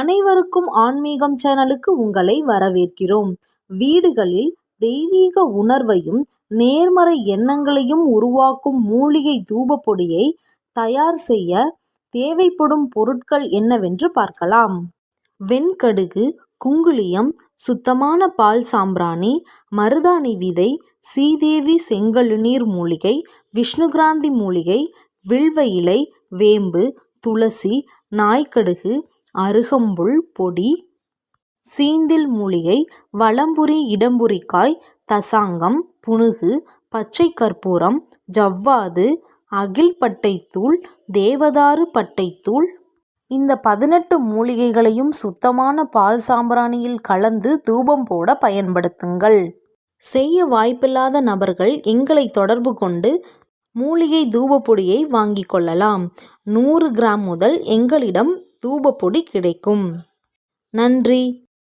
அனைவருக்கும் ஆன்மீகம் சேனலுக்கு உங்களை வரவேற்கிறோம். வீடுகளில் தெய்வீக உணர்வையும் நேர்மறை எண்ணங்களையும் உருவாக்கும் மூலிகை தூப பொடியை தயார் செய்ய தேவைப்படும் பொருட்கள் என்னவென்று பார்க்கலாம். வெண்கடுகு குங்குளியம் சுத்தமான பால் சாம்பிராணி மருதாணி விதை சீதேவி செங்கழுநீர் மூலிகை விஷ்ணுகிராந்தி மூலிகை வில்வ இலை வேம்பு துளசி நாய்க்கடுகு அருகம்புல் பொடி சீந்தில் மூலிகை வலம்புரி இடம்புரிக்காய் தசாங்கம் புனுகு பச்சை கற்பூரம் ஜவ்வாது அகில் பட்டைத்தூள் தேவதாறு பட்டைத்தூள். இந்த பதினெட்டு மூலிகைகளையும் சுத்தமான பால் சாம்பிராணியில் கலந்து தூபம் போட பயன்படுத்துங்கள். செய்ய வாய்ப்பில்லாத நபர்கள் எங்களை தொடர்பு கொண்டு மூலிகை தூபப்பொடியை வாங்கிக் கொள்ளலாம். நூறு கிராம் முதல் எங்களிடம் தூபப்பொடி கிடைக்கும். நன்றி.